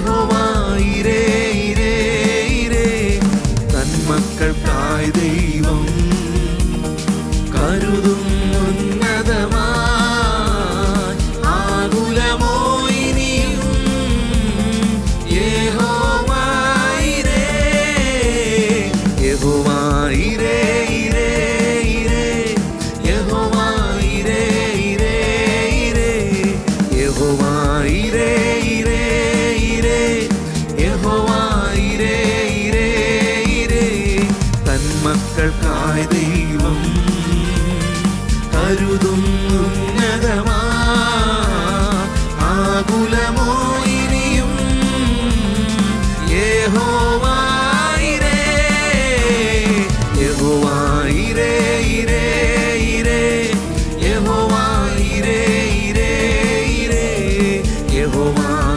யகோவா இரே இரே இரே. தன் மக்கள் காய்து world.